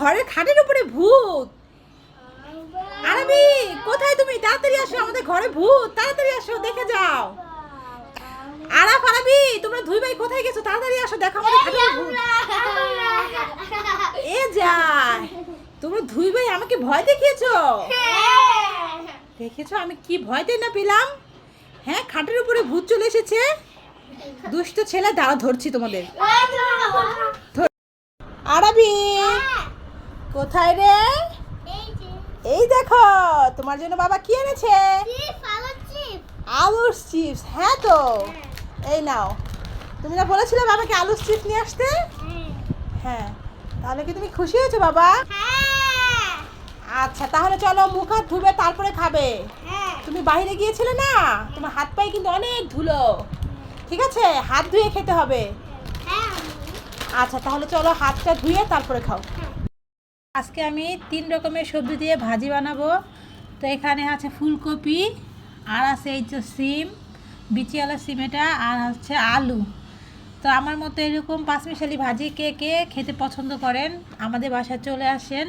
ঘরের খাটের উপরে ভূত। আরবি কোথায় তুমি? তাড়াতাড়ি আসো আমাদের ঘরে ভূত। তাড়াতাড়ি আসো দেখে যাও। আরাফ আরবি তোমরা দুই ভাই কোথায় গেছো? তাড়াতাড়ি আসো দেখো আমাদের খাটের ভূত। এ যায়। তোমরা দুই ভাই আমাকে ভয় দেখিয়েছো? দেখেছ? আমি কি ভয়তে না পেলাম? হ্যাঁ খাটের উপরে ভূত চলে এসেছে। দুষ্ট ছেলে দাঁড়া ধরছি তোমাদের। আরবি কোথায় রে? এই দেখো তোমার জন্য বাবা কি এনেছে? আলুর চিপস হ্যাঁ তো? এই নাও। তুমি না বলেছিলে বাবাকে আলুর চিপস নিয়ে আসতে? হ্যাঁ। তাহলে কি তুমি খুশি হয়েছো বাবা? আচ্ছা তাহলে চলো মুখ হাত ধুবে তারপরে খাবে। তুমি বাইরে গিয়েছিলে না? তোমার হাত পায়ে কিন্তু অনেক ধুলো। ঠিক আছে? হাত ধুয়ে খেতে হবে। আচ্ছা তাহলে চলো হাতটা ধুয়ে তারপরে খাও। আজকে আমি তিন রকমের সবজি দিয়ে ভাজি বানাবো। তো এখানে আছে ফুলকপি, আর আছে এই যে সিম বিচিওয়ালা সিম এটা আর হচ্ছে আলু। তো আমার মতো এরকম পাঁচমিশালি ভাজি কে কে খেতে পছন্দ করেন, আমাদের বাসায় চলে আসেন,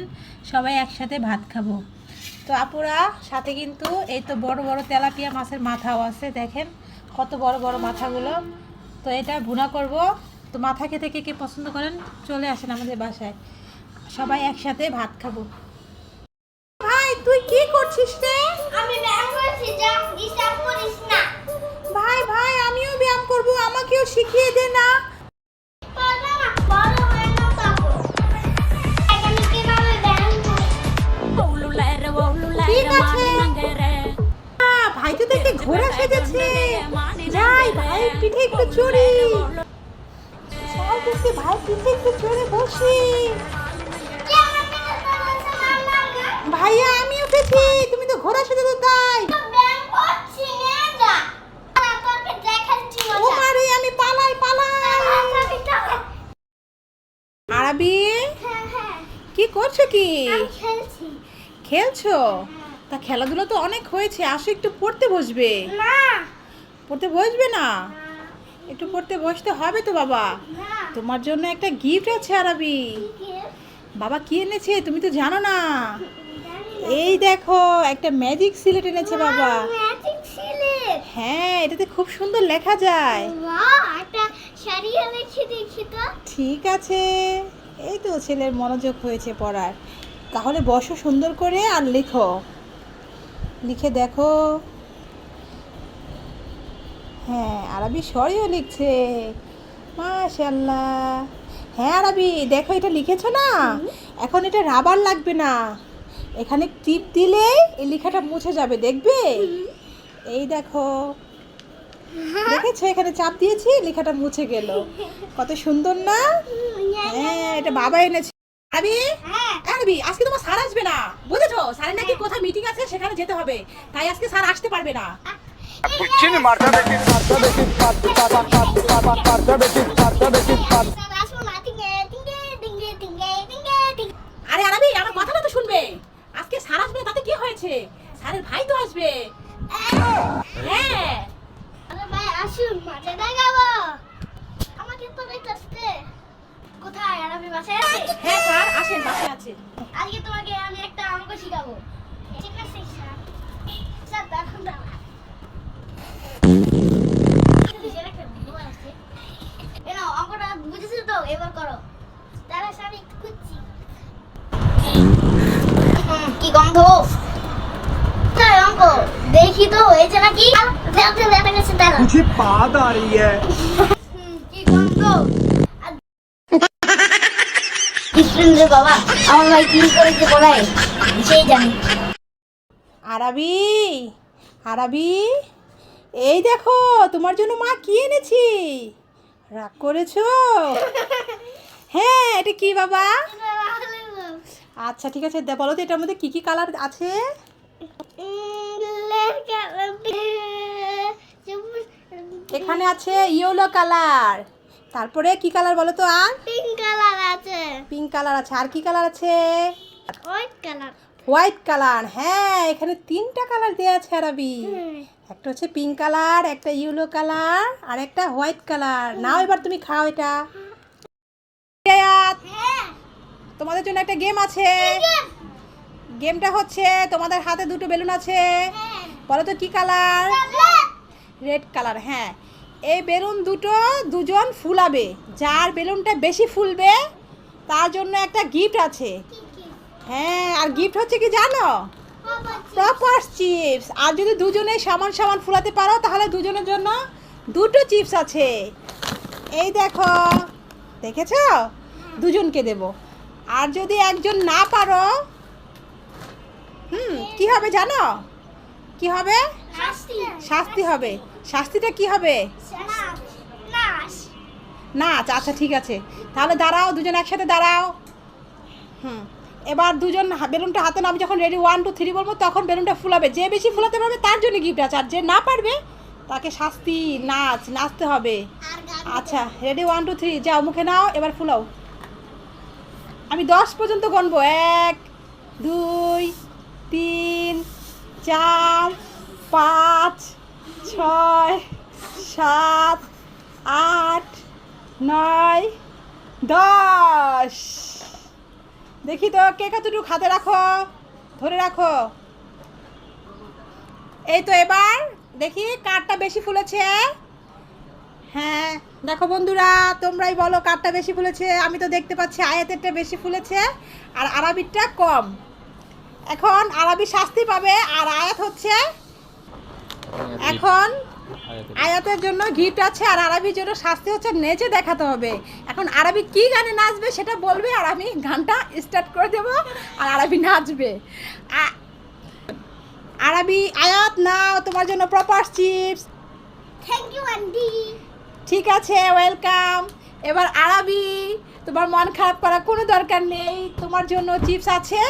সবাই একসাথে ভাত খাব। তো আপুরা, সাথে কিন্তু এই তো বড় বড় তেলাপিয়া মাছের মাথাও আছে, দেখেন কত বড় বড় মাথাগুলো। তো এটা ভুনা করব। তো মাথা খেতে কে কে পছন্দ করেন, চলে আসেন আমাদের বাসায়। সবাই একসাথে ভাত খাব। ভাই তুই কি করছিস রে? আমি ব্যায়াম করছি যা ডিস্টার্ব করিস না। ভাই ভাই আমিও ব্যায়াম করব আমাকেও শিখিয়ে দে না। ঠিক আছে। ভাই তো দেখে ঘোড়া সেজেছে? যাই ভাই পিঠে একটু চড়ি। চল ভাই পিঠে একটু চড়ে বসি। আমি তুমি তো ঘোড়া সেজে তো তাই। করছি আমি পালাই পালাই। আরবি, কি করছ কি? খেলছো? তা খেলাধুলা তো অনেক হয়েছে, আসো একটু পড়তে বসবে। পড়তে বসবে না? একটু পড়তে বসতে হবে তো বাবা। তোমার জন্য একটা গিফট আছে আরবি। বাবা কি এনেছে? তুমি তো জানো না। এই দেখো একটা ম্যাজিক সিলেট এনেছে বাবা। ম্যাজিক সিলেট হ্যাঁ এটাতে খুব সুন্দর লেখা যায়। একটা শাড়িও লিখে দেখি তো। ঠিক আছে। এই তো ছেলের মনোযোগ হয়েছে পড়ার। তাহলে বসো সুন্দর করে আর লিখো। লিখে দেখো। হ্যাঁ আরবি সরিও লিখছে। মাশাল্লাহ হ্যাঁ আরবি দেখো এটা লিখেছো না? এখন এটা রাবার লাগবে না। এখানে টিপ দিলে এই লেখাটা মুছে যাবে দেখবে এই দেখো দেখেছ এখানে চাপ দিয়েছি লেখাটা মুছে গেল কত সুন্দর না হ্যাঁ এটা বাবা এনেছে হ্যাঁ আরবি আজকে তোমার স্যার আসবে না বুঝেছ স্যারের নাকি কোথায় মিটিং আছে সেখানে যেতে হবে তাই আজকে স্যার আসতে পারবে না Puccini marcia betti marcia betti marcia marcia marcia betti marcia betti marcia আসুন টিঙ্গে টিঙ্গে টিঙ্গে টিঙ্গে টিঙ্গে টিঙ্গে আরে আরবি আমার কথাটা তো শুনবে আজকে স্যার আসবে না, হয়েছে স্যারের ভাই তো আসবে। হ্যাঁ। আরে ভাই আসুন মাঝে দেখাবো। আমাকে তো দেখতে কোথায়? আর আমি বাসায় আছি? হ্যাঁ স্যার আসেন আছে আজকে তোমাকে আমি একটা অঙ্ক শিখাবো। ঠিক আছে স্যার। স্যার দেখুন অঙ্কটা বুঝেছ তো? এবার করো। স্যার একটু খুঁজছি। কি গন্ধ? তাই অঙ্ক দেখি তো হয়েছে নাকি দেখতে দেখা গেছে দাঁড়া मुझे बात आ रही है হুম, কি গন্ধ রে বাবা আমার ভাই কি করেছে বলাই সেই জানি আরবি আরবি এই দেখো তোমার জন্য মা কি এনেছি রাগ করেছো হ্যাঁ এটা কি বাবা আচ্ছা ঠিক আছে দে- বলো তো এটার মধ্যে কি কি কালার আছে এখানে আছে ইয়েলো কালার। তারপরে কি কালার বলো তো আর? পিঙ্ক কালার আছে। পিঙ্ক কালার আছে। আর কি কালার আছে? White colour. White colour. হ্যাঁ এখানে তিনটা কালার দেওয়া আছে আরবি। একটা হচ্ছে পিঙ্ক কালার একটা ইয়েলো কালার আর একটা হোয়াইট কালার। নাও এবার তুমি খাও এটা। হ্যাঁ। তোমাদের জন্য একটা গেম আছে। গেমটা হচ্ছে তোমাদের হাতে দুটো বেলুন আছে। বলো তো কি কালার? রেড কালার হ্যাঁ। এই বেলুন দুটো দুজন ফুলাবে। যার বেলুনটা বেশি ফুলবে তার জন্য একটা গিফট আছে। হ্যাঁ আর গিফট হচ্ছে কি জানো? প্রপার চিপস আর যদি দুজনে সমান সমান ফুলাতে পারো তাহলে দুজনের জন্য দুটো চিপস আছে। এই দেখো দেখেছ? দুজনকে দেব। আর যদি একজন না পারো হুম কি হবে জানো? কি হবে? শাস্তি। হবে। শাস্তিটা কি হবে? নাচ আচ্ছা ঠিক আছে। তাহলে দাঁড়াও দুজন একসাথে দাঁড়াও। হুম। এবার দুজন বেলুনটা হাতে নামে যখন রেডি ওয়ান টু থ্রি বলব তখন বেলুনটা ফুলাবে। যে বেশি ফুলাতে পারবে তার জন্য গিফট আছে। আর যে না পারবে তাকে শাস্তি নাচ নাচতে হবে। আচ্ছা রেডি ওয়ান টু থ্রি যাও মুখে নাও এবার ফুলাও। আমি দশ পর্যন্ত গণবো। এক দুই তিন চার, পাঁচ, ছয়, সাত, আট, নয়, দশ। দেখি তো কে কতটুকু হাতে রাখো, ধরে রাখো। এই তো এবার দেখি কারটা বেশি ফুলেছে। হ্যাঁ দেখো বন্ধুরা, তোমরাই বলো কারটা বেশি ফুলেছে। আমি তো দেখতে পাচ্ছি আয়াতেরটা বেশি ফুলেছে, আর আরবিরটা কম। এখন আরবি শাস্তি পাবে আর আয়াত হচ্ছে এখন আয়াতের জন্য গিফট আছে আর আরবির জন্য শাস্তি হচ্ছে নেচে দেখাতে হবে। এখন আরবি কি গানে নাচবে সেটা বলবে আর আমি গানটা স্টার্ট করে দেব আর আরবি নাচবে। আরবি আয়াত নাও তোমার জন্য proper chips thank you aunty ঠিক আছে ওয়েলকাম এবার আরবি তোমার মন খারাপ করার কোনো দরকার নেই। তোমার জন্য চিপস আছে।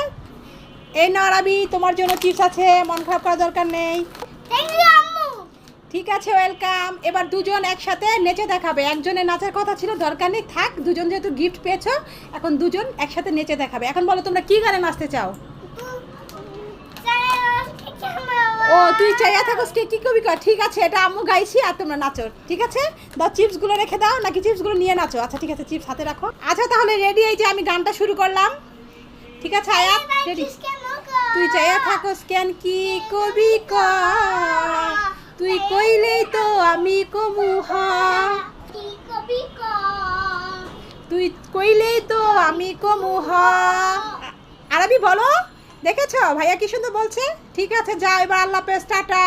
এই না আরবি তোমার জন্য চিপস আছে মন খারাপ করার দরকার নেই। ঠিক আছে ওয়েলকাম এবার দুজন একসাথে নেচে দেখাবে। একজনের নাচার কথা ছিল দরকার নেই থাক দুজন যেহেতু গিফট পেয়েছ এখন দুজন একসাথে নেচে দেখাবে। এখন বলো তোমরা কি গানে নাচতে চাও? ও তুই চাইয়া থাকো কে? কি কবি কর? ঠিক আছে এটা আম্মু গাইছি আর তোমরা নাচো। ঠিক আছে? দাও চিপসগুলো রেখে দাও নাকি চিপসগুলো নিয়ে নাচো? আচ্ছা ঠিক আছে চিপস হাতে রাখো। আচ্ছা তাহলে রেডি এই যে আমি গানটা শুরু করলাম। ঠিক আছে আয়াত রেডি তুই চাইয়া থাকস কেন কি কবি ক? তুই কইলেই তো আমি কমু তুই কইলেই তো আমি কমু হ। আরবি বলো, দেখেছ? ভাইয়া কি সুন্দর বলছে? ঠিক আছে, যা, এবার আল্লাহ পেস টাটা।